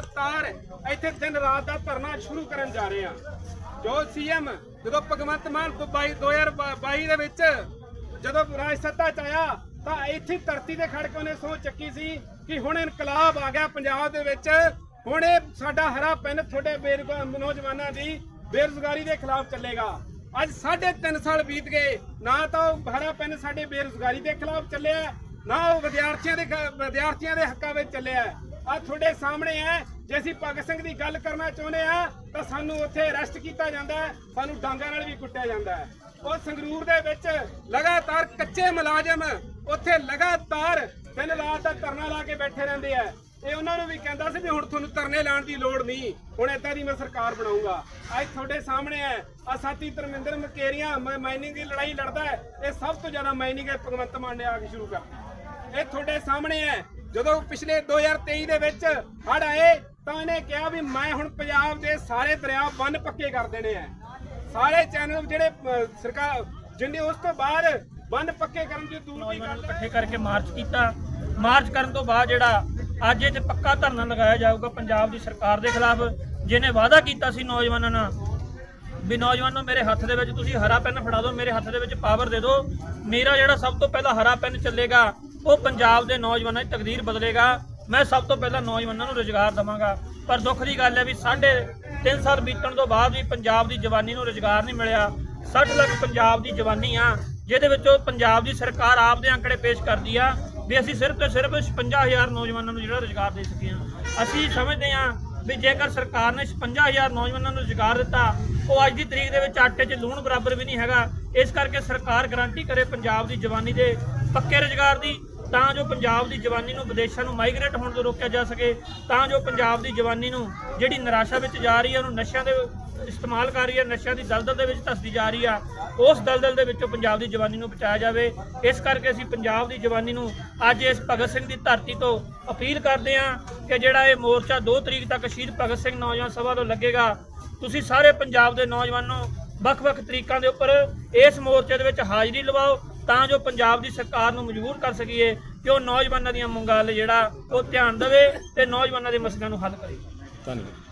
ਲਗਾਤਾਰ ਇੱਥੇ ਦਿਨ ਰਾਤ ਦਾ ਧਰਨਾ ਸ਼ੁਰੂ ਕਰਨ ਜਾ ਰਹੇ ਆ ਜੋ ਸੀਐਮ ਜਦੋਂ ਭਗਵੰਤ ਮਾਨ 2022 ਦੇ ਵਿੱਚ ਜਦੋਂ ਰਾਜ ਸੱਤਾ ਚ ਆਇਆ, ਤਾਂ ਇੱਥੇ ਧਰਤੀ ਤੇ ਖੜ ਕੇ ਉਹਨੇ ਸੋਚ ਚੱਕੀ ਸੀ ਕਿ ਹੁਣ ਇਨਕਲਾਬ ਆ ਗਿਆ ਪੰਜਾਬ ਦੇ ਵਿੱਚ। ਹੁਣ ਇਹ ਸਾਡਾ ਹਰਾ ਪੈਨ ਤੁਹਾਡੇ ਬੇਰੁਜ਼ਗਾਰ ਨੌਜਵਾਨਾਂ ਦੀ ਬੇਰੁਜ਼ਗਾਰੀ ਦੇ ਖਿਲਾਫ ਚੱਲੇਗਾ। ਅੱਜ ਸਾਢੇ ਤਿੰਨ ਸਾਲ ਬੀਤ ਗਏ, ਨਾ ਤਾਂ ਉਹ ਹਰਾ ਪੈਨ ਸਾਡੇ ਬੇਰੁਜ਼ਗਾਰੀ ਦੇ ਖਿਲਾਫ ਚੱਲਿਆ, ਨਾ ਉਹ ਵਿਦਿਆਰਥੀਆਂ ਦੇ ਵਿਦਿਆਰਥੀਆਂ ਦੇ ਹੱਕਾਂ ਵਿੱਚ ਚੱਲਿਆ। ਆ ਤੁਹਾਡੇ ਸਾਹਮਣੇ ਹੈ। ਜੇ ਅਸੀਂ ਭਗਤ ਸਿੰਘ ਦੀ ਗੱਲ ਕਰਨਾ ਚਾਹੁੰਦੇ ਆ ਤਾਂ ਸਾਨੂੰ ਉੱਥੇ ਅਰੈਸਟ ਕੀਤਾ ਜਾਂਦਾ ਹੈ। ਸਾਨੂੰ ਡਾਂਗਾਂ ਨਾਲ ਵੀ ਕੁੱਟਿਆ ਜਾਂਦਾ ਹੈ। ਉਹ ਸੰਗਰੂਰ ਦੇ ਵਿੱਚ ਲਗਾਤਾਰ ਕੱਚੇ ਮੁਲਾਜ਼ਮ ਉੱਥੇ ਲਗਾਤਾਰ ਦਿਨ ਰਾਤ ਦਾ ਧਰਨਾ ਲਾ ਕੇ ਬੈਠੇ ਰਹਿੰਦੇ ਆ। ਇਹ ਉਹਨਾਂ ਨੂੰ ਵੀ ਕਹਿੰਦਾ ਸੀ ਵੀ ਹੁਣ ਤੁਹਾਨੂੰ ਧਰਨੇ ਲਾਉਣ ਦੀ ਲੋੜ ਨਹੀਂ। ਹੁਣ ਏਦਾਂ ਦੀ ਮੈਂ ਸਰਕਾਰ ਬਣਾਉਂਗਾ। ਅੱਜ ਤੁਹਾਡੇ ਸਾਹਮਣੇ ਹੈ। ਆ ਸਾਥੀ ਧਰਮਿੰਦਰ ਮਕੇਰੀਆਂ ਮਾਈਨਿੰਗ ਦੀ ਲੜਾਈ ਲੜਦਾ ਹੈ। ਇਹ ਸਭ ਤੋਂ ਜ਼ਿਆਦਾ ਮਾਈਨਿੰਗ ਹੈ ਭਗਵੰਤ ਮਾਨ ਨੇ ਆ ਕੇ ਸ਼ੁਰੂ ਕਰਤੀ। ਇਹ ਤੁਹਾਡੇ ਸਾਹਮਣੇ ਹੈ। ਜਦੋਂ ਪਿਛਲੇ 2023 ਦੇ ਵਿੱਚ ਹੜ ਆਏ ਤਾਂ ਇਹਨੇ ਕਿਹਾ ਵੀ ਮੈਂ ਹੁਣ ਪੰਜਾਬ ਦੇ ਸਾਰੇ ਦਰਿਆ ਬੰਨ ਪੱਕੇ ਕਰ ਦੇਣੇ ਆ। ਸਾਰੇ ਚੈਨਲ ਜਿਹੜੇ ਸਰਕਾਰ ਜਿੰਨੇ ਉਸ ਤੋਂ ਬਾਅਦ ਬੰਨ ਪੱਕੇ ਕਰਨ ਦੀ ਦੂਰ ਦੀ ਨੂੰ ਗੱਲ ਇਕੱਠੇ ਕਰਕੇ ਮਾਰਚ ਕੀਤਾ। ਮਾਰਚ ਕਰਨ ਤੋਂ ਬਾਅਦ ਜਿਹੜਾ ਅੱਜ ਇਹ 'ਚ ਪੱਕਾ ਧਰਨਾ ਲਗਾਇਆ ਜਾਊਗਾ ਪੰਜਾਬ ਦੀ ਸਰਕਾਰ ਦੇ ਖਿਲਾਫ ਜਿਹਨੇ ਵਾਅਦਾ ਕੀਤਾ ਸੀ ਨੌਜਵਾਨਾਂ ਨਾਲ ਵੀ ਨੌਜਵਾਨੋ ਮੇਰੇ ਹੱਥ ਦੇ ਵਿੱਚ ਤੁਸੀਂ ਹਰਾ ਪੈਨ ਫੜਾ ਦਿਓ ਮੇਰੇ ਹੱਥ ਦੇ ਵਿੱਚ ਪਾਵਰ ਦੇ ਦਿਓ ਮੇਰਾ ਜਿਹੜਾ ਸਭ ਤੋਂ ਪਹਿਲਾਂ ਹਰਾ ਪੈਨ ਚੱਲੇਗਾ ਉਹ ਪੰਜਾਬ ਦੇ ਨੌਜਵਾਨਾਂ ਦੀ ਤਕਦੀਰ ਬਦਲੇਗਾ। ਮੈਂ ਸਭ ਤੋਂ ਪਹਿਲਾਂ ਨੌਜਵਾਨਾਂ ਨੂੰ ਰੋਜ਼ਗਾਰ ਦਵਾਂਗਾ। ਪਰ ਦੁੱਖ ਦੀ ਗੱਲ ਹੈ ਵੀ ਸਾਢੇ 3 ਸਾਲ ਬੀਤਣ ਤੋਂ ਬਾਅਦ ਵੀ ਪੰਜਾਬ ਦੀ ਜਵਾਨੀ ਨੂੰ ਰੋਜ਼ਗਾਰ ਨਹੀਂ ਮਿਲਿਆ। 60 ਲੱਖ ਪੰਜਾਬ ਦੀ ਜਵਾਨੀ ਆ, ਜਿਹਦੇ ਵਿੱਚੋਂ ਪੰਜਾਬ ਦੀ ਸਰਕਾਰ ਆਪ ਦੇ ਅੰਕੜੇ ਪੇਸ਼ ਕਰਦੀ ਆ ਵੀ ਅਸੀਂ ਸਿਰਫ ਤੇ ਸਿਰਫ 55000 ਨੌਜਵਾਨਾਂ ਨੂੰ ਜਿਹੜਾ ਰੋਜ਼ਗਾਰ ਦੇ ਸਕੇ ਹਾਂ ਅਸੀਂ ਸਮਝਦੇ ਹਾਂ ਵੀ ਜੇਕਰ ਸਰਕਾਰ ਨੇ 55000 ਨੌਜਵਾਨਾਂ ਨੂੰ ਰੁਜ਼ਗਾਰ ਦਿੱਤਾ, ਉਹ ਅੱਜ ਦੀ ਤਰੀਕ ਦੇ ਵਿੱਚ ਆਟੇ 'ਚ ਲੂਣ ਬਰਾਬਰ ਵੀ ਨਹੀਂ ਹੈਗਾ। ਇਸ ਕਰਕੇ ਸਰਕਾਰ ਗਾਰੰਟੀ ਕਰੇ ਪੰਜਾਬ ਦੀ ਜਵਾਨੀ ਦੇ ਪੱਕੇ ਰੁਜ਼ਗਾਰ ਦੀ। ਤਾਂ ਜੋ ਪੰਜਾਬ ਦੀ ਜਵਾਨੀ ਨੂੰ ਵਿਦੇਸ਼ਾਂ ਨੂੰ ਮਾਈਗ੍ਰੇਟ ਹੋਣ ਤੋਂ ਰੋਕਿਆ ਜਾ ਸਕੇ, ਤਾਂ ਜੋ ਪੰਜਾਬ ਦੀ ਜਵਾਨੀ ਨੂੰ ਜਿਹੜੀ ਨਿਰਾਸ਼ਾ ਵਿੱਚ ਜਾ ਰਹੀ ਹੈ, ਉਹਨੂੰ ਨਸ਼ਿਆਂ ਦੇ ਇਸਤੇਮਾਲ ਕਰ ਰਹੀ ਹੈ, ਨਸ਼ਿਆਂ ਦੀ ਦਲਦਲ ਦੇ ਵਿੱਚ ਧੱਸਦੀ ਜਾ ਰਹੀ ਆ, ਉਸ ਦਲਦਲ ਦੇ ਵਿੱਚੋਂ ਪੰਜਾਬ ਦੀ ਜਵਾਨੀ ਨੂੰ ਬਚਾਇਆ ਜਾਵੇ। ਇਸ ਕਰਕੇ ਅਸੀਂ ਪੰਜਾਬ ਦੀ ਜਵਾਨੀ ਨੂੰ ਅੱਜ ਇਸ ਭਗਤ ਸਿੰਘ ਦੀ ਧਰਤੀ ਤੋਂ ਅਪੀਲ ਕਰਦੇ ਹਾਂ ਕਿ ਜਿਹੜਾ ਇਹ ਮੋਰਚਾ 2 ਤਰੀਕ ਤੱਕ ਸ਼ਹੀਦ ਭਗਤ ਸਿੰਘ ਨੌਜਵਾਨ ਸਭਾ ਤੋਂ ਲੱਗੇਗਾ, ਤੁਸੀਂ ਸਾਰੇ ਪੰਜਾਬ ਦੇ ਨੌਜਵਾਨੋ ਵੱਖ-ਵੱਖ ਤਰੀਕਾਂ ਦੇ ਉੱਪਰ ਇਸ ਮੋਰਚੇ ਦੇ ਵਿੱਚ ਹਾਜ਼ਰੀ ਲਵਾਓ ਤਾਂ ਜੋ ਪੰਜਾਬ ਦੀ ਸਰਕਾਰ ਨੂੰ ਮਜਬੂਰ ਕਰ ਸਕੀਏ ਕਿ ਉਹ ਨੌਜਵਾਨਾਂ ਦੀਆਂ ਮੰਗਾਂ ਵੱਲ ਜਿਹੜਾ ਉਹ ਧਿਆਨ ਦੇਵੇ ਤੇ ਨੌਜਵਾਨਾਂ ਦੇ ਮਸਲਿਆਂ ਨੂੰ ਹੱਲ ਕਰੇ। ਧੰਨਵਾਦ।